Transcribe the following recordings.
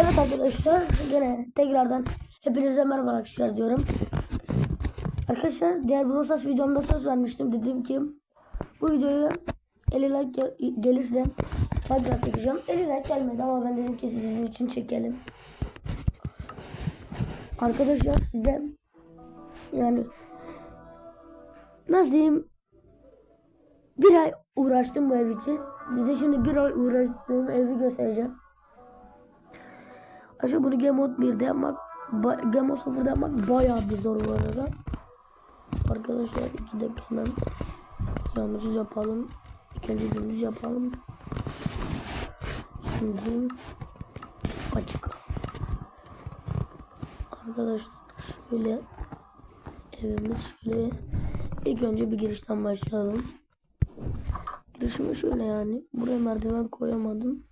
Evet arkadaşlar gene tekrardan hepinize merhaba arkadaşlar diyorum. Arkadaşlar diğer Brosas videomda söz vermiştim dedim ki bu videoyu 50 like gel- gelirse Minecraft çekeceğim. 50 like gelmedi ama ben dedim ki sizin için çekelim. Arkadaşlar size yani nasıl diyeyim bir ay uğraştım bu ev için. Size şimdi bir ay uğraştığım evi göstereceğim. Aşağı bunu Game Mode 1'de yapmak, Game Mode 0'da yapmak bayağı bir zor bu arada. Arkadaşlar iki dakika hemen yanlış yapalım. İkinci dümdüz yapalım. Şimdi açık. Arkadaşlar şöyle evimiz şöyle ilk önce bir girişten başlayalım. Girişimi şöyle yani. Buraya merdiven koyamadım.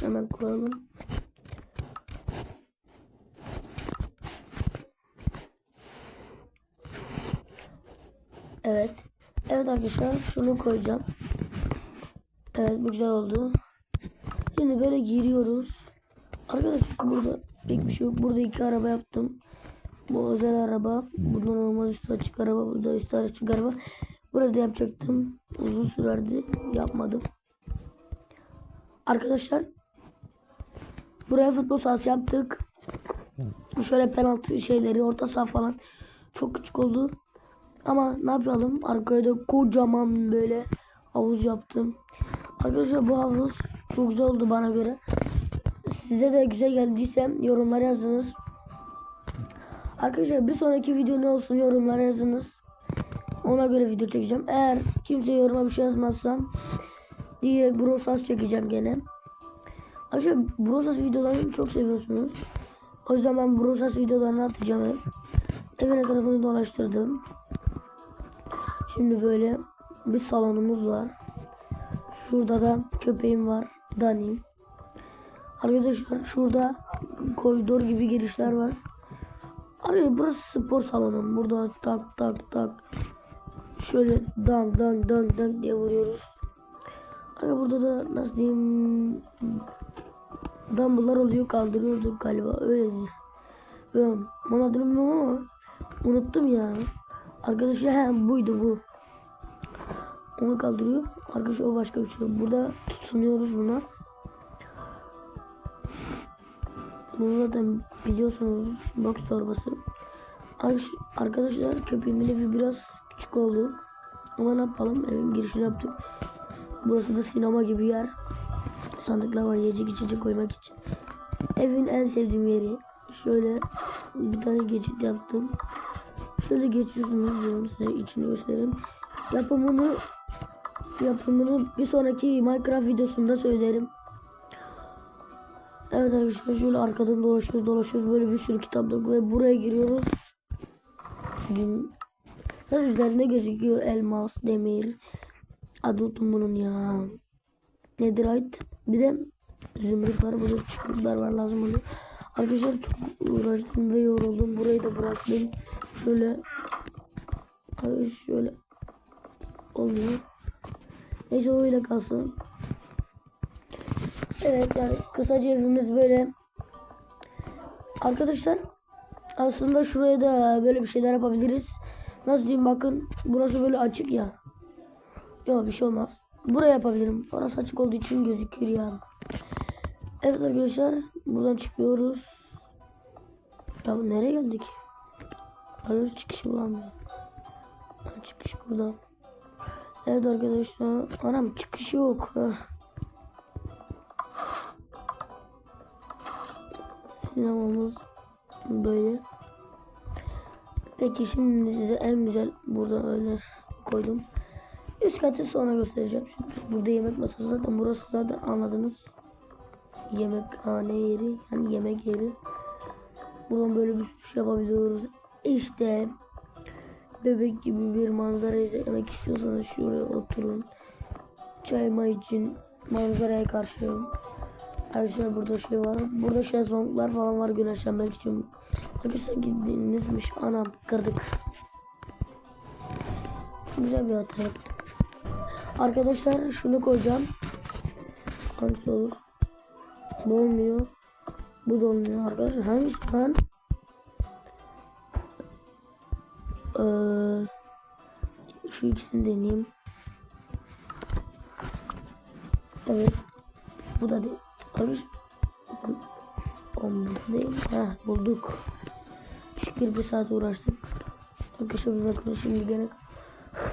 Hemen koyalım. Evet. Evet arkadaşlar şunu koyacağım. Evet bu güzel oldu. Şimdi böyle giriyoruz. Arkadaşlar burada pek bir şey yok. Burada iki araba yaptım. Bu özel araba. Burada normal üstü açık araba. Burada üstü açık araba. Burada yapacaktım. Uzun sürerdi. Yapmadım. Arkadaşlar buraya futbol sahası yaptık. Şöyle penaltı şeyleri orta saha falan çok küçük oldu. Ama ne yapalım? Arkaya da kocaman böyle havuz yaptım. Arkadaşlar bu havuz çok güzel oldu bana göre. Size de güzel geldiyse yorumlara yazınız. Arkadaşlar bir sonraki video ne olsun yorumlara yazınız. Ona göre video çekeceğim. Eğer kimse yoruma bir şey yazmazsa direkt Brosas çekeceğim gene. Arkadaşlar Brosas videolarını çok seviyorsunuz. O yüzden ben Brosas videolarını atacağım hep. Evin etrafını dolaştırdım. Şimdi böyle bir salonumuz var. Şurada da köpeğim var. Dani. Arkadaşlar şurada koridor gibi girişler var. Arkadaşlar burası spor salonu. Burada tak tak tak. Şöyle dang dang dang dang diye vuruyoruz. Arkadaşlar burada da nasıl diyeyim dumbbell'lar oluyor kaldırıyorduk galiba öyle. Ben adını bilmiyorum ama unuttum ya. Arkadaşlar he, buydu bu. Onu kaldırıyor. Arkadaşlar o başka bir şey. Burada tutunuyoruz buna. Bunu zaten biliyorsunuz box torbası. Ar- Arkadaşlar köpeğimin evi biraz küçük oldu. Ama ne yapalım evin girişini yaptık. Burası da sinema gibi yer. Sandıklar var yiyecek içecek koymak için. Evin en sevdiğim yeri. Şöyle bir tane geçit yaptım. Şöyle geçiyorsunuz size içini göstereyim. Yapımını yapımını bir sonraki Minecraft videosunda söylerim. Evet arkadaşlar şöyle arkadan dolaşıyoruz dolaşıyoruz böyle bir sürü kitaplık ve buraya giriyoruz. Gün Nasıl üzerinde gözüküyor elmas, demir. Adı unuttum bunun ya. Netherite. Bir de zümrüt var. Burada çıkıklar var lazım oluyor. Arkadaşlar çok uğraştım ve yoruldum. Burayı da bıraktım. Şöyle Abi şöyle oluyor. Neyse öyle kalsın. Evet yani kısaca evimiz böyle. Arkadaşlar aslında şuraya da böyle bir şeyler yapabiliriz. Nasıl diyeyim bakın burası böyle açık ya. Yok bir şey olmaz. Buraya yapabilirim. Orası açık olduğu için gözüküyor yani. Evet arkadaşlar buradan çıkıyoruz. Ya nereye geldik? Arıyoruz çıkışı bulamıyorum. Çıkış burada. Evet arkadaşlar. Anam çıkış yok. Sinemamız böyle. Peki şimdi size en güzel burada öyle koydum. Üst katı sonra göstereceğim. Şimdi burada yemek masası zaten burası zaten anladınız. Yemekhane yeri yani yemek yeri. Buradan böyle bir sürü şey yapabiliyoruz. İşte bebek gibi bir manzara izlemek istiyorsanız şuraya oturun. Çay may için manzaraya karşı. Arkadaşlar burada şey var. Burada şezlonglar falan var güneşlenmek için. Arkadaşlar gittiğinizmiş. Anam kırdık. Güzel bir hata yaptık. Arkadaşlar şunu koyacağım. Hangisi olur? Ne olmuyor? Bu da olmuyor arkadaşlar. Hangisi lan? Ee, şu ikisini deneyeyim. Evet. Bu da değil. Bu da değil. Heh bulduk. Şükür bir saat uğraştık. Arkadaşlar bir bakın şimdi gene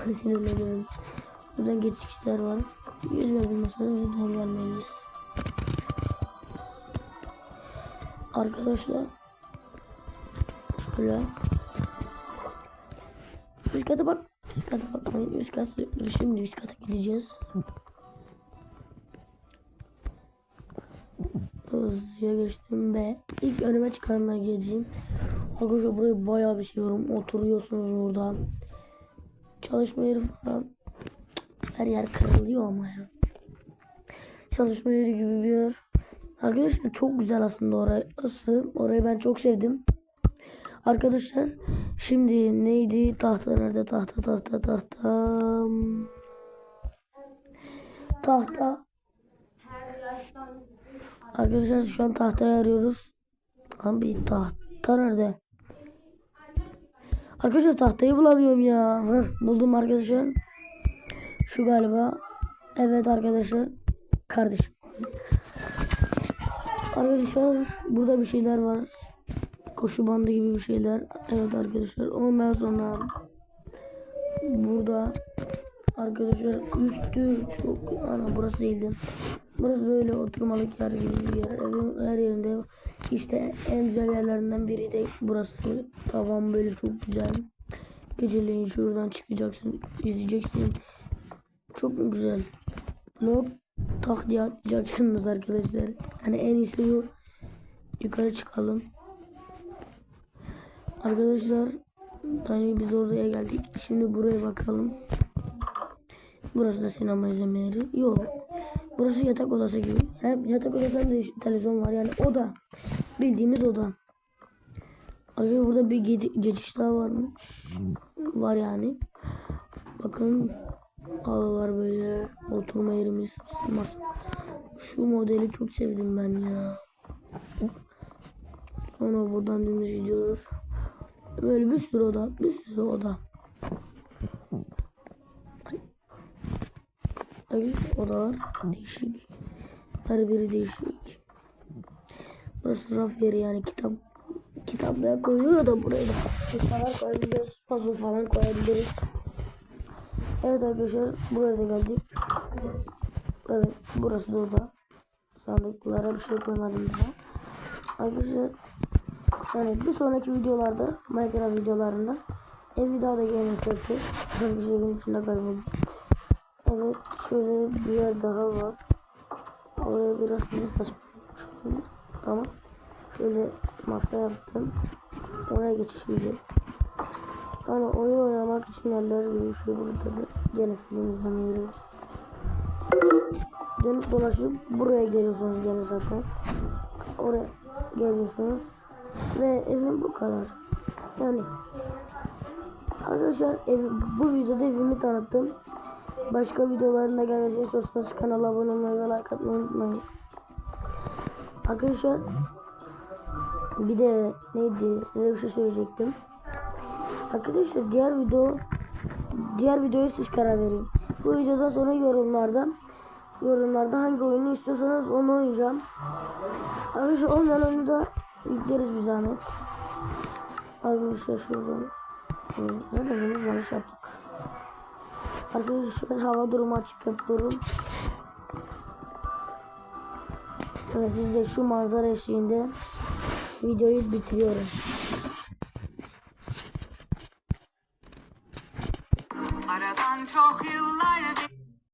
sinirleniyorum. Buradan geçişler var. Yüzme bilmezseniz yüzden gelmeliyiz. Arkadaşlar. Şöyle üst kata bak. Üst kata bakmayın üst kat şimdi üst kata gideceğiz. Hızlıya geçtim ve ilk önüme çıkanına geleceğim arkadaşlar buraya bayağı bir seviyorum. Oturuyorsunuz burada. Çalışma yeri falan her yer kırılıyor ama ya. Çalışma yeri gibi bir yer Arkadaşlar çok güzel aslında orası. Orayı ben çok sevdim. Arkadaşlar şimdi neydi? Tahta nerede? Tahta tahta tahta. Tahta. Arkadaşlar şu an tahtayı arıyoruz. Abi tahta nerede? Arkadaşlar tahtayı bulamıyorum ya. Heh, buldum arkadaşlar. Şu galiba. Evet arkadaşlar. Kardeşim. Arkadaşlar burada bir şeyler var. Koşu bandı gibi bir şeyler. Evet arkadaşlar. Ondan sonra burada arkadaşlar üstü çok ana burası değildi. Burası böyle oturmalık yer gibi bir yer. Evin her yerinde işte en güzel yerlerinden biri de burası. Tavan böyle çok güzel. Geceleyin şuradan çıkacaksın, izleyeceksin. Çok güzel. Nope tak diye atacaksınız arkadaşlar. Hani en iyisi bu. Yukarı çıkalım. Arkadaşlar hani biz oraya geldik. Şimdi buraya bakalım. Burası da sinema izleme yeri. Yok. Burası yatak odası gibi. Hem yatak odası hem de televizyon var. Yani oda. Bildiğimiz oda. Arkadaşlar burada bir ge geçiş daha varmış. Var yani. Bakın Ağlar böyle oturma yerimiz masa. Şu modeli çok sevdim ben ya. Sonra buradan dümdüz gidiyoruz. Böyle bir sürü oda, bir sürü oda. Değişik odalar değişik. Her biri değişik. Burası raf yeri yani kitap kitaplar koyuyor da buraya da eşyalar koyabiliriz. Puzzle falan koyabiliriz. Evet arkadaşlar buraya da geldik. Evet burası da orada. Sandıklara bir şey koymadım daha. Arkadaşlar yani bir sonraki videolarda Minecraft videolarında ev daha da gelmeyecektir. Bir şeyin içinde kayboldu. Evet şöyle bir yer daha var. Oraya biraz bir saçma. Ama şöyle masa yaptım. Oraya geçişmeyeceğiz. Hani oyun oynamak için yerler gibi şey burada da gene film izlemiyorum. Dönüp dolaşıp buraya geliyorsunuz gene zaten. Oraya geliyorsunuz. Ve evim bu kadar. Yani Arkadaşlar ev, bu videoda evimi tanıttım. Başka videolarında gelmesini istiyorsanız kanala abone olmayı ve like atmayı unutmayın. Arkadaşlar bir de neydi size bir şey söyleyecektim. Arkadaşlar diğer video diğer videoyu siz karar verin. Bu videodan sonra yorumlarda yorumlarda hangi oyunu istiyorsanız onu oynayacağım. Arkadaşlar ondan oyunu da yükleriz bir zahmet. Arkadaşlar şuradan Nerede bunu yanlış yaptık. Arkadaşlar hava durumu açık yapıyorum. Evet siz de şu manzara eşliğinde videoyu bitiriyorum.